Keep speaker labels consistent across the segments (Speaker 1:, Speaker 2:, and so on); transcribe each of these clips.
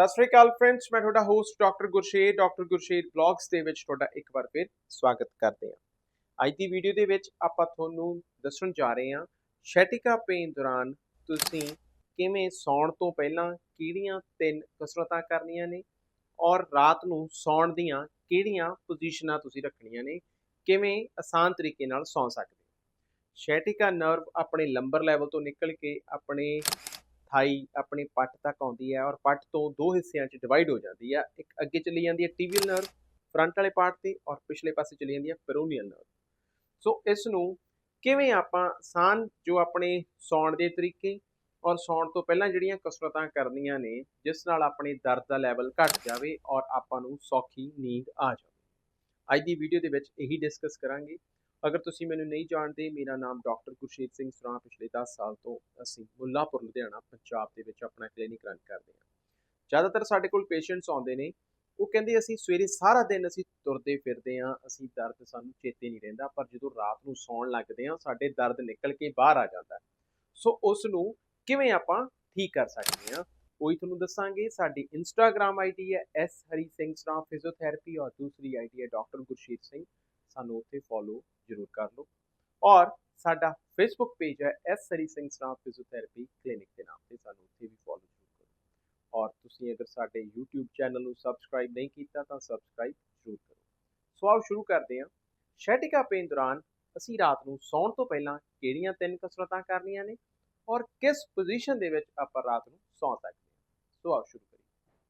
Speaker 1: ਸਤਿ ਸ੍ਰੀ ਅਕਾਲ friends ਮੈਂ ਤੁਹਾਡਾ host doctor Gursher doctor Gursher blogs ਦੇ ਵਿੱਚ ਤੁਹਾਡਾ ਇੱਕ ਵਾਰ ਫਿਰ ਸਵਾਗਤ ਕਰਦੇ ਹਾਂ। ਅੱਜ ਦੀ ਵੀਡੀਓ ਦੇ ਵਿੱਚ ਆਪਾਂ ਤੁਹਾਨੂੰ ਦੱਸਣ ਜਾ ਰਹੇ ਹਾਂ ਸ਼ੈਟਿਕਾ ਪੇਨ ਦੌਰਾਨ ਤੁਸੀਂ ਕਿਵੇਂ ਸੌਣ ਤੋਂ ਪਹਿਲਾਂ ਕਿਹੜੀਆਂ ਤਿੰਨ ਕਸਰਤਾਂ ਕਰਨੀਆਂ ਨੇ ਔਰ ਰਾਤ ਨੂੰ ਸੌਣ ਦੀਆਂ ਕਿਹੜੀਆਂ ਪੋਜੀਸ਼ਨਾਂ ਤੁਸੀਂ ਰੱਖਣੀਆਂ ਨੇ, ਕਿਵੇਂ ਆਸਾਨ ਤਰੀਕੇ ਨਾਲ ਸੌਂ ਸਕਦੇ ਸ਼ੈਟਿਕਾ ਨਰਵ ਆਪਣੇ ਲੰਬਰ ਲੈਵਲ ਤੋਂ ਨਿਕਲ ਕੇ ਆਪਣੇ ਥਾਈ ਆਪਣੀ ਪੱਟ ਤੱਕ ਆਉਂਦੀ ਹੈ ਔਰ ਪੱਟ ਤੋਂ ਦੋ ਹਿੱਸਿਆਂ 'ਚ ਡਿਵਾਈਡ ਹੋ ਜਾਂਦੀ ਹੈ। ਇੱਕ ਅੱਗੇ ਚਲੀ ਜਾਂਦੀ ਹੈ ਟੀਵੀਅਲ ਨਰਵ ਫਰੰਟ ਵਾਲੇ ਪਾਰਟ ਤੇ ਔਰ ਪਿਛਲੇ ਪਾਸੇ ਚਲੀ ਜਾਂਦੀ ਹੈ ਪੈਰੋਨੀਅਲ ਨਰਵ ਸੋ ਇਸ ਨੂੰ ਕਿਵੇਂ ਆਪਾਂ ਆਸਾਨ ਜੋ ਆਪਣੇ ਸੌਣ ਦੇ ਤਰੀਕੇ ਔਰ ਸੌਣ ਤੋਂ ਪਹਿਲਾਂ ਜਿਹੜੀਆਂ ਕਸਰਤਾਂ ਕਰਨੀਆਂ ਨੇ, ਜਿਸ ਨਾਲ ਆਪਣੇ ਦਰਦ ਦਾ ਲੈਵਲ ਘਟ ਜਾਵੇ ਔਰ ਆਪਾਂ ਨੂੰ ਸੌਖੀ ਨੀਂਦ ਆ ਜਾਵੇ। ਅੱਜ ਦੀ ਵੀਡੀਓ ਦੇ ਵਿੱਚ ਇਹੀ ਡਿਸਕਸ ਕਰਾਂਗੇ। ਅਗਰ ਤੁਸੀਂ ਮੈਨੂੰ ਨਹੀਂ ਜਾਣਦੇ, ਮੇਰਾ ਨਾਮ ਡਾਕਟਰ ਗੁਰਸ਼ੇਤ ਸਿੰਘ ਸੁਰਾ ਪਿਛਲੇ 10 ਸਾਲ ਤੋਂ ਅਸੀਂ ਮੁੱਲਾਪੁਰ, ਲੁਧਿਆਣਾ, ਪੰਜਾਬ ਦੇ ਵਿੱਚ ਆਪਣਾ ਕਲੀਨਿਕ ਰਨ ਕਰਦੇ ਹਾਂ। ਜ਼ਿਆਦਾਤਰ ਸਾਡੇ ਕੋਲ ਪੇਸ਼ੈਂਟਸ ਆਉਂਦੇ ਨੇ। ਉਹ ਕਹਿੰਦੇ ਅਸੀਂ ਸਵੇਰੇ ਸਾਰਾ ਦਿਨ ਅਸੀਂ ਤੁਰਦੇ ਫਿਰਦੇ ਹਾਂ, ਅਸੀਂ ਦਰਦ ਸਾਨੂੰ ਚੇਤੇ ਨਹੀਂ ਰਹਿੰਦਾ, ਪਰ ਜਦੋਂ ਰਾਤ ਨੂੰ ਸੌਣ ਲੱਗਦੇ ਹਾਂ, ਸਾਡੇ ਦਰਦ ਨਿਕਲ ਕੇ ਬਾਹਰ ਆ ਜਾਂਦਾ ਸੋ ਉਸ ਨੂੰ ਕਿਵੇਂ ਆਪਾਂ ਠੀਕ ਕਰ ਸਕਦੇ ਹਾਂ? ਉਹੀ ਤੁਹਾਨੂੰ ਦੱਸਾਂਗੇ। ਸਾਡੀ ਇੰਸਟਾਗ੍ਰam ਆਈਡੀ ਹੈ ਐਸ ਹਰੀ ਸਿੰਘ ਸਰਾ ਫਿਜ਼ੀਓਥੈਰੇਪੀ ਔਰ ਦੂਸਰੀ ਆਈਡੀ ਹੈ ਡਾਕਟਰ ਗੁਰਸ਼ੀਤ ਸਿੰਘ। ਸਾਨੂੰ ਉੱਥੇ ਫੋਲੋ ਜ਼ਰੂਰ ਕਰ ਲਓ। ਔਰ ਸਾਡਾ ਫੇਸਬੁੱਕ ਪੇਜ ਹੈ S Hari Singh Sra physiotherapy clinic ਦੇ ਨਾਮ ਤੇ ਸਾਨੂੰ ਉੱਥੇ ਵੀ ਫੋਲੋ ਜ਼ਰੂਰ ਕਰੋ। ਔਰ ਤੁਸੀਂ ਅਗਰ ਸਾਡੇ YouTube ਚੈਨਲ ਨੂੰ ਸਬਸਕ੍ਰਾਈਬ ਨਹੀਂ ਕੀਤਾ ਤਾਂ ਸਬਸਕ੍ਰਾਈਬ ਜ਼ਰੂਰ ਕਰੋ। ਸੋ ਆਓ ਸ਼ੁਰੂ ਕਰਦੇ ਹਾਂ। ਸ਼ੈਟਿਕਾ ਪੇਨ ਦੌਰਾਨ ਅਸੀਂ ਰਾਤ ਨੂੰ ਸੌਣ ਤੋਂ ਪਹਿਲਾਂ ਕਿਹੜੀਆਂ ਤਿੰਨ ਕਸਰਤਾਂ ਕਰਨੀਆਂ ਨੇ ਔਰ ਕਿਸ ਪੋਜੀਸ਼ਨ ਦੇ ਵਿੱਚ ਆਪਾਂ ਰਾਤ ਨੂੰ ਸੌਂ ਸਕਦੇ ਹਾਂ ਸੋ ਆਓ ਸ਼ੁਰੂ ਕਰੀਏ।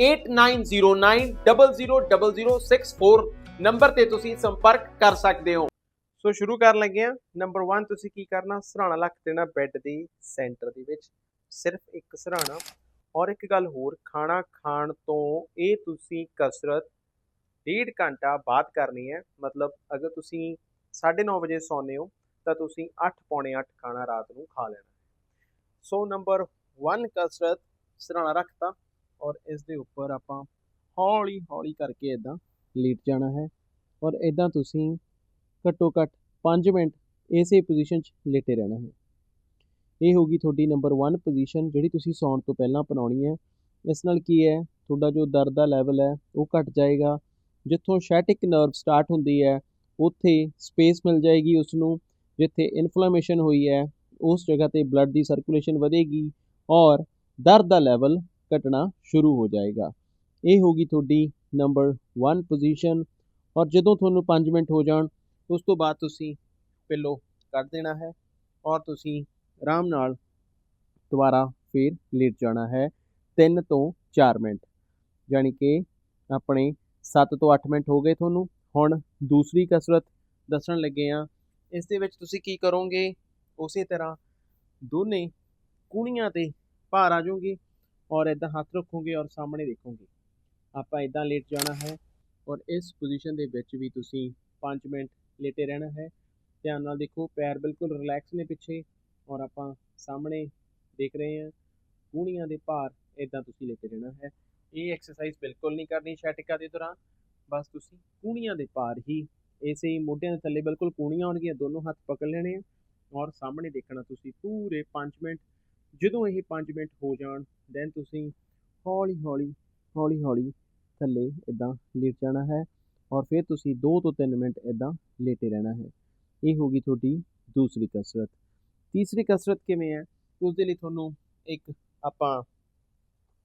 Speaker 1: 8909000064 ਨੰਬਰ ਤੇ ਤੁਸੀਂ ਸੰਪਰਕ ਕਰ ਸਕਦੇ ਹੋ। ਸੋ ਸ਼ੁਰੂ ਕਰਨ ਲੱਗੇ ਹਾਂ। ਨੰਬਰ 1 ਤੁਸੀਂ ਕੀ ਕਰਨਾ? ਸਰਾਣਾ ਲੱਖ ਦੇਣਾ ਬੈੱਡ ਦੇ ਸੈਂਟਰ ਦੇ ਵਿੱਚ। ਸਿਰਫ ਇੱਕ ਸਰਾਣਾ। ਔਰ ਇੱਕ ਗੱਲ ਹੋਰ, ਖਾਣਾ ਖਾਣ ਤੋਂ ਇਹ ਤੁਸੀਂ ਕਸਰਤ ਡੇਢ ਘੰਟਾ ਬਾਅਦ ਕਰਨੀ ਹੈ। ਮਤਲਬ ਅਗਰ ਤੁਸੀਂ 9:30 ਵਜੇ ਸੌਂਦੇ ਹੋ, ਤਾਂ ਤੁਸੀਂ 8 ਪੌਣੇ 8 ਖਾਣਾ ਰਾਤ ਨੂੰ ਖਾ ਲੈਣਾ ਸੋ ਨੰਬਰ 1 ਕਸਰਤ ਸਰਾਣਾ ਰੱਖਤਾ। ਔਰ ਇਸ ਦੇ ਉੱਪਰ ਆਪਾਂ ਹੌਲੀ ਹੌਲੀ ਕਰਕੇ ਇਦਾਂ ਲੇਟ ਜਾਣਾ ਹੈ। ਔਰ ਇਦਾਂ ਤੁਸੀਂ ਘੱਟੋ ਘੱਟ 5 ਮਿੰਟ ਇਸੇ ਪੋਜੀਸ਼ਨ 'ਚ ਲੇਟੇ ਰਹਿਣਾ ਹੈ। ਇਹ ਹੋਗੀ ਤੁਹਾਡੀ ਨੰਬਰ 1 ਪੋਜੀਸ਼ਨ ਜਿਹੜੀ ਤੁਸੀਂ ਸੌਣ ਤੋਂ ਪਹਿਲਾਂ ਅਪਣਾਉਣੀ ਹੈ। ਇਸ ਨਾਲ ਕੀ ਹੈ? ਤੁਹਾਡਾ ਜੋ ਦਰਦ ਦਾ ਲੈਵਲ ਹੈ, ਉਹ ਘਟ ਜਾਏਗਾ। ਜਿੱਥੋਂ ਸ਼ੈਟਿਕ ਨਰਵ ਸਟਾਰਟ ਹੁੰਦੀ ਹੈ, ਉੱਥੇ ਸਪੇਸ ਮਿਲ ਜਾਏਗੀ ਉਸ ਨੂੰ ਜਿੱਥੇ ਇਨਫਲੇਮੇਸ਼ਨ ਹੋਈ ਹੈ, ਉਸ ਜਗ੍ਹਾ ਤੇ ਬਲੱਡ ਦੀ ਸਰਕੂਲੇਸ਼ਨ ਵਧੇਗੀ। ਔਰ ਦਰਦ ਦਾ ਲੈਵਲ ਘਟਣਾ ਸ਼ੁਰੂ ਹੋ ਜਾਏਗਾ। ਇਹ ਹੋਗੀ ਤੁਹਾਡੀ ਨੰਬਰ 1 ਪੋਜੀਸ਼ਨ ਔਰ ਜਦੋਂ ਤੁਹਾਨੂੰ 5 ਮਿੰਟ ਹੋ ਜਾਣ, ਉਸ ਤੋਂ ਬਾਅਦ ਤੁਸੀਂ ਪਿੱਲੋ ਕੱਢ ਦੇਣਾ ਹੈ ਔਰ ਤੁਸੀਂ ਆਰਾਮ ਨਾਲ ਦੁਬਾਰਾ ਫਿਰ ਲੇਟ ਜਾਣਾ ਹੈ 3 ਤੋਂ 4 ਮਿੰਟ। ਯਾਨੀ ਕਿ ਆਪਣੇ 7 ਤੋਂ 8 ਮਿੰਟ ਹੋ ਗਏ ਤੁਹਾਨੂੰ। ਹੁਣ ਦੂਸਰੀ ਕਸਰਤ ਦੱਸਣ ਲੱਗੇ ਆ ਇਸ ਦੇ ਵਿੱਚ ਤੁਸੀਂ ਕੀ ਕਰੋਗੇ? ਉਸੇ ਤਰ੍ਹਾਂ ਦੋਨੇ ਕੂਣੀਆਂ ਤੇ ਭਾਰ ਆ ਜਾਓਗੇ। ਔਰ ਇਦਾਂ ਹੱਥ ਰੱਖੋਗੇ ਔਰ ਸਾਹਮਣੇ ਦੇਖੋਗੇ। ਆਪਾਂ ਇਦਾਂ ਲੇਟ ਜਾਣਾ ਹੈ ਔਰ ਇਸ ਪੋਜੀਸ਼ਨ ਦੇ ਵਿੱਚ ਵੀ ਤੁਸੀਂ 5 ਮਿੰਟ ਲੇਟੇ ਰਹਿਣਾ ਹੈ। ਧਿਆਨ ਨਾਲ ਦੇਖੋ, ਪੈਰ ਬਿਲਕੁਲ ਰਿਲੈਕਸ ਨੇ ਪਿੱਛੇ ਔਰ ਆਪਾਂ ਸਾਹਮਣੇ ਦੇਖ ਰਹੇ ਹਾਂ ਕੂਣੀਆਂ ਦੇ ਭਾਰ ਇਦਾਂ ਤੁਸੀਂ ਲੇਟੇ ਰਹਿਣਾ ਹੈ। ਇਹ ਐਕਸਰਸਾਈਜ਼ ਬਿਲਕੁਲ ਨਹੀਂ ਕਰਨੀ ਸ਼ੈਟਿਕਾ ਦੇ ਦੌਰਾਨ, ਬਸ ਤੁਸੀਂ ਕੂਣੀਆਂ ਦੇ ਭਾਰ ਹੀ ਇਸੇ ਹੀ ਮੋਢਿਆਂ ਦੇ ਥੱਲੇ ਬਿਲਕੁਲ ਕੂਣੀਆਂ ਹੋਣਗੀਆਂ ਦੋਨੋਂ ਹੱਥ ਪਕੜ ਲੈਣੇ ਆ ਔਰ ਸਾਹਮਣੇ ਦੇਖਣਾ ਤੁਸੀਂ ਪੂਰੇ 5 ਮਿੰਟ ਜਦੋਂ ਇਹ 5 ਮਿੰਟ ਹੋ ਜਾਣ ਦੈਨ ਤੁਸੀਂ ਹੌਲੀ ਹੌਲੀ ਹੌਲੀ ਹੌਲੀ ਥੱਲੇ ਇਦਾਂ ਲੇਟ ਜਾਣਾ ਹੈ ਔਰ ਫਿਰ ਤੁਸੀਂ 2 ਤੋਂ 3 ਮਿੰਟ ਇਦਾਂ ਲੇਟੇ ਰਹਿਣਾ ਹੈ। ਇਹ ਹੋਗੀ ਤੁਹਾਡੀ ਦੂਸਰੀ ਕਸਰਤ। ਤੀਸਰੀ ਕਸਰਤ ਕਿਵੇਂ ਹੈ? ਉਸ ਦੇ ਲਈ ਤੁਹਾਨੂੰ ਇੱਕ ਆਪਾਂ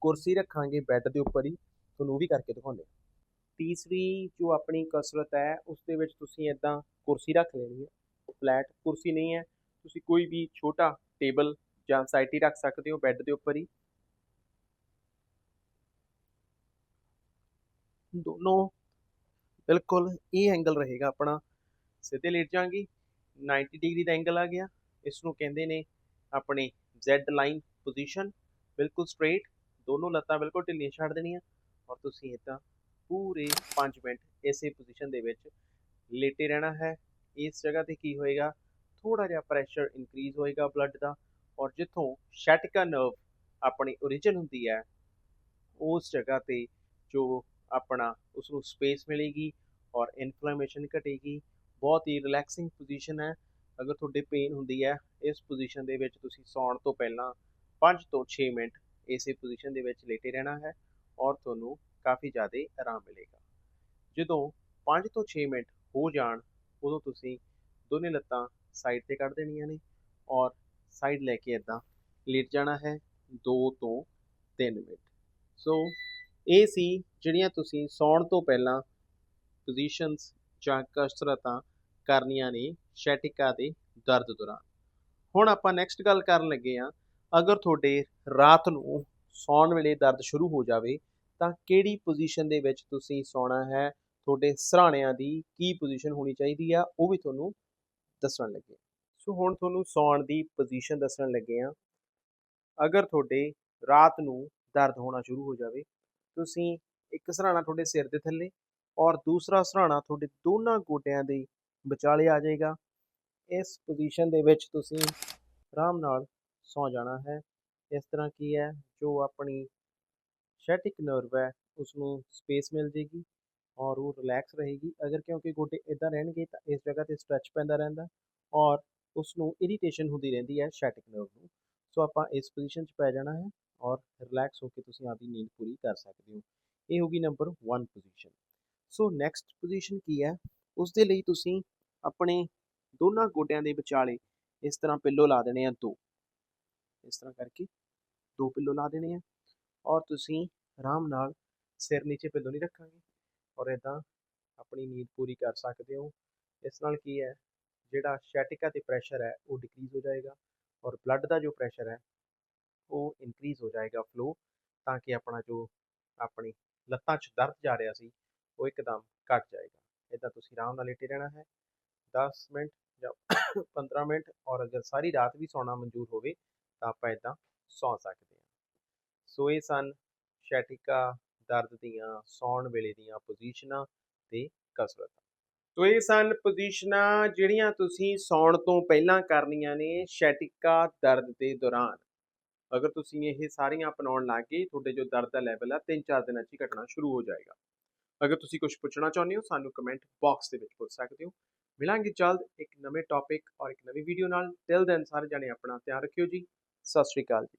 Speaker 1: ਕੁਰਸੀ ਰੱਖਾਂਗੇ ਬੈੱਡ ਦੇ ਉੱਪਰ ਹੀ, ਤੁਹਾਨੂੰ ਉਹ ਵੀ ਕਰਕੇ ਦਿਖਾਉਂਦੇ ਤੀਸਰੀ ਜੋ ਆਪਣੀ ਕਸਰਤ ਹੈ ਉਸ ਦੇ ਵਿੱਚ ਤੁਸੀਂ ਇਦਾਂ ਕੁਰਸੀ ਰੱਖ ਲੈਣੀ ਹੈ। ਫਲੈਟ ਕੁਰਸੀ ਨਹੀਂ ਹੈ, ਤੁਸੀਂ ਕੋਈ ਵੀ ਛੋਟਾ ਟੇਬਲ ਜਾਂ ਸਾਈਟੀ ਰੱਖ ਸਕਦੇ ਹੋ ਬੈੱਡ ਦੇ ਉੱਪਰ ਹੀ? ਦੋਨੋਂ। ਬਿਲਕੁਲ, ਇਹ ਐਂਗਲ ਰਹੇਗਾ ਆਪਣਾ। ਸਿੱਧੇ ਲੇਟ ਜਾਾਂਗੇ 90 ਡਿਗਰੀ ਦਾ ਐਂਗਲ ਆ ਗਿਆ। ਇਸ ਨੂੰ ਕਹਿੰਦੇ ਨੇ ਆਪਣੇ Z ਲਾਈਨ ਪੋਜੀਸ਼ਨ ਬਿਲਕੁਲ ਸਟ੍ਰੇਟ ਦੋਨੋਂ ਲੱਤਾਂ ਬਿਲਕੁਲ ਢਿੱਲੀਆਂ ਛੱਡ ਦੇਣੀਆਂ। ਔਰ ਤੁਸੀਂ ਇਦਾਂ ਪੂਰੇ 5 ਮਿੰਟ ਇਸੇ ਪੋਜੀਸ਼ਨ ਦੇ ਵਿੱਚ ਲੇਟੇ ਰਹਿਣਾ ਹੈ। ਇਸ ਜਗ੍ਹਾ ਤੇ ਕੀ ਹੋਏਗਾ? ਥੋੜਾ ਜਿਹਾ ਪ੍ਰੈਸ਼ਰ ਇਨਕਰੀਜ਼ ਹੋਏਗਾ ਬਲੱਡ ਦਾ। ਔਰ ਜਿੱਥੋਂ ਸ਼ੈਟਿਕਾ ਨਰਵ ਆਪਣੀ origin ਹੁੰਦੀ ਹੈ, ਉਸ ਜਗ੍ਹਾ ਤੇ ਜੋ ਆਪਣਾ ਉਸ ਨੂੰ ਸਪੇਸ ਮਿਲੇਗੀ ਔਰ ਇਨਫਲੇਮੇਸ਼ਨ ਘਟੇਗੀ। ਬਹੁਤ ਹੀ ਰਿਲੈਕਸਿੰਗ ਪੋਜੀਸ਼ਨ ਹੈ। ਅਗਰ ਤੁਹਾਡੇ ਪੇਨ ਹੁੰਦੀ ਹੈ, ਇਸ ਪੋਜੀਸ਼ਨ ਦੇ ਵਿੱਚ ਤੁਸੀਂ ਸੌਣ ਤੋਂ ਪਹਿਲਾਂ 5 ਤੋਂ 6 ਮਿੰਟ ਇਸੇ ਪੋਜੀਸ਼ਨ ਦੇ ਵਿੱਚ ਲੇਟੇ ਰਹਿਣਾ ਹੈ ਔਰ ਤੁਹਾਨੂੰ ਕਾਫੀ ਜ਼ਿਆਦਾ ਆਰਾਮ ਮਿਲੇਗਾ। ਜਦੋਂ 5 ਤੋਂ 6 ਮਿੰਟ ਹੋ ਜਾਣ, ਉਦੋਂ ਤੁਸੀਂ ਦੋਨੇ ਲੱਤਾਂ ਸਾਈਡ ਤੇ ਕੱਢ ਦੇਣੀਆਂ ਨੇ ਔਰ ਸਾਈਡ ਲੈ ਕੇ ਇਦਾਂ ਲੇਟ ਜਾਣਾ ਹੈ 2 ਤੋਂ 3 ਮਿੰਟ। ਸੋ ਇਹ ਸੀ ਜਿਹੜੀਆਂ ਤੁਸੀਂ ਸੌਣ ਤੋਂ ਪਹਿਲਾਂ ਪੋਜੀਸ਼ਨਸ ਜਾਂ ਕਸਰਤਾਂ ਕਰਨੀਆਂ ਨੇ ਸ਼ੈਟਿਕਾ ਦੇ ਦਰਦ ਦੌਰਾਨ। ਹੁਣ ਆਪਾਂ ਨੈਕਸਟ ਗੱਲ ਕਰਨ ਲੱਗੇ ਆ ਅਗਰ ਤੁਹਾਡੇ ਰਾਤ ਨੂੰ ਸੌਣ ਵੇਲੇ ਦਰਦ ਸ਼ੁਰੂ ਹੋ ਜਾਵੇ, ਤਾਂ ਕਿਹੜੀ ਪੋਜੀਸ਼ਨ ਦੇ ਵਿੱਚ ਤੁਸੀਂ ਸੌਣਾ ਹੈ? ਤੁਹਾਡੇ ਸਰਾਣਿਆਂ ਦੀ ਕੀ ਪੋਜੀਸ਼ਨ ਹੋਣੀ ਚਾਹੀਦੀ ਆ, ਉਹ ਵੀ ਤੁਹਾਨੂੰ ਦੱਸਣ ਲੱਗੇ ਸੋ ਹੁਣ ਤੁਹਾਨੂੰ ਸੌਣ ਦੀ ਪੋਜੀਸ਼ਨ ਦੱਸਣ ਲੱਗੇ ਆ ਅਗਰ ਤੁਹਾਡੇ ਰਾਤ ਨੂੰ ਦਰਦ ਹੋਣਾ ਸ਼ੁਰੂ ਹੋ ਜਾਵੇ, ਤੁਸੀਂ ਇੱਕ ਸਰਾਣਾ ਤੁਹਾਡੇ ਸਿਰ ਦੇ ਥੱਲੇ ਔਰ ਦੂਸਰਾ ਸਰਾਣਾ ਤੁਹਾਡੇ ਦੋਨਾਂ ਗੋਡਿਆਂ ਦੇ ਵਿਚਾਲੇ ਆ ਜਾਏਗਾ। ਇਸ ਪੋਜੀਸ਼ਨ ਦੇ ਵਿੱਚ ਤੁਸੀਂ ਆਰਾਮ ਨਾਲ ਸੌ ਜਾਣਾ ਹੈ। ਇਸ ਤਰ੍ਹਾਂ ਕੀ ਹੈ, ਜੋ ਆਪਣੀ ਸ਼ੈਟਿਕ ਨਰਵ ਹੈ ਉਸ ਨੂੰ ਸਪੇਸ ਮਿਲ ਜੇਗੀ ਔਰ ਉਹ ਰਿਲੈਕਸ ਰਹੇਗੀ। ਅਗਰ ਕਿਉਂਕਿ ਗੋਡੇ ਇਦਾਂ ਰਹਿਣਗੇ ਤਾਂ ਇਸ ਜਗ੍ਹਾ ਤੇ ਸਟ੍ਰੈਚ ਪੈਂਦਾ ਰਹਿੰਦਾ ਔਰ ਉਸ ਨੂੰ ਇਰੀਟੇਸ਼ਨ ਹੁੰਦੀ ਰਹਿੰਦੀ ਹੈ ਸ਼ੈਟਿਕ ਨਰਵ ਨੂੰ। ਸੋ ਆਪਾਂ ਇਸ ਪੋਜੀਸ਼ਨ 'ਚ ਪੈ ਜਾਣਾ ਹੈ ਔਰ ਰਿਲੈਕਸ ਹੋ ਕੇ ਤੁਸੀਂ ਆਪਦੀ ਨੀਂਦ ਪੂਰੀ ਕਰ ਸਕਦੇ ਹੋ। ਇਹ ਹੋਗੀ number 1 position so next position ਕੀ ਹੈ? ਉਸ ਦੇ ਲਈ ਤੁਸੀਂ ਆਪਣੇ ਦੋਨਾਂ ਗੋਡਿਆਂ ਦੇ ਵਿਚਾਲੇ ਇਸ ਤਰ੍ਹਾਂ ਪਿੱਲੋ ਲਾ ਦੇਣੇ ਆ ਦੋ। ਇਸ ਤਰ੍ਹਾਂ ਕਰਕੇ ਦੋ ਪਿੱਲੋ ਲਾ ਦੇਣੇ ਆ ਔਰ ਤੁਸੀਂ ਆਰਾਮ ਨਾਲ ਸਿਰ ਨੀਚੇ ਪਿੱਲੋ ਨਹੀਂ ਰੱਖਾਂਗੇ ਔਰ ਇਦਾਂ ਆਪਣੀ ਨੀਂਦ ਪੂਰੀ ਕਰ ਸਕਦੇ ਹੋ। ਇਸ ਨਾਲ ਕੀ ਹੈ? ਜਿਹੜਾ ਸ਼ੈਟਿਕਾ ਤੇ ਪ੍ਰੈਸ਼ਰ ਹੈ, ਉਹ ਡਿਕਰੀਜ਼ ਹੋ ਜਾਏਗਾ ਔਰ ਬਲੱਡ ਦਾ ਜੋ ਪ੍ਰੈਸ਼ਰ ਹੈ, ਉਹ ਇਨਕਰੀਜ਼ ਹੋ ਜਾਏਗਾ ਫਲੋ ਤਾਂ ਕਿ ਆਪਣਾ ਜੋ ਆਪਣੀ ਲੱਤਾਂ 'ਚ ਦਰਦ ਜਾ ਰਿਹਾ ਸੀ, ਉਹ ਇੱਕਦਮ ਘਟ ਜਾਏਗਾ। ਇਦਾਂ ਤੁਸੀਂ ਆਰਾਮ ਨਾਲ ਲੇਟੇ ਰਹਿਣਾ ਹੈ। 10 ਮਿੰਟ ਜਾਂ 15 ਮਿੰਟ ਔਰ ਅਗਰ ਸਾਰੀ ਰਾਤ ਵੀ ਸੌਣਾ ਮਨਜ਼ੂਰ ਹੋਵੇ, ਤਾਂ ਆਪਾਂ ਇਦਾਂ ਸੌ ਸਕਦੇ ਹਾਂ। ਸੋ ਇਹ ਸਨ ਸ਼ੈਟਿਕਾ ਦਰਦ ਦੀਆਂ, ਸੌਣ ਵੇਲੇ ਦੀਆਂ ਪੋਜੀਸ਼ਨਾਂ ਤੇ ਕਸਰਤਾਂ। ਸੋ ਇਹ ਸਨ ਪੋਜੀਸ਼ਨਾਂ ਜਿਹੜੀਆਂ ਤੁਸੀਂ ਸੌਣ ਤੋਂ ਪਹਿਲਾਂ ਕਰਨੀਆਂ ਨੇ ਸ਼ੈਟਿਕਾ ਦਰਦ ਦੇ ਦੌਰਾਨ। ਅਗਰ ਤੁਸੀਂ ਇਹ ਸਾਰੀਆਂ ਅਪਣਾਉਣ ਲੱਗ ਗਏ, ਤੁਹਾਡੇ ਜੋ ਦਰਦ ਦਾ ਲੈਵਲ ਆ 3-4 ਦਿਨਾਂ 'ਚ ਹੀ ਘਟਣਾ ਸ਼ੁਰੂ ਹੋ ਜਾਏਗਾ। ਅਗਰ ਤੁਸੀਂ ਕੁਝ ਪੁੱਛਣਾ ਚਾਹੁੰਦੇ ਹੋ, ਸਾਨੂੰ ਕਮੈਂਟ ਬਾਕਸ ਦੇ ਵਿੱਚ ਪੁੱਛ ਸਕਦੇ ਹੋ। ਮਿਲਾਂਗੇ ਜਲਦ ਇੱਕ ਨਵੇਂ ਟੌਪਿਕ ਔਰ ਇੱਕ ਨਵੀਂ ਵੀਡੀਓ ਨਾਲ। ਟਿਲ ਦੈਨ ਸਾਰੇ ਜਾਣੇ ਆਪਣਾ ਧਿਆਨ ਰੱਖਿਓ ਜੀ। ਸਤਿ ਸ਼੍ਰੀ ਅਕਾਲ ਜੀ।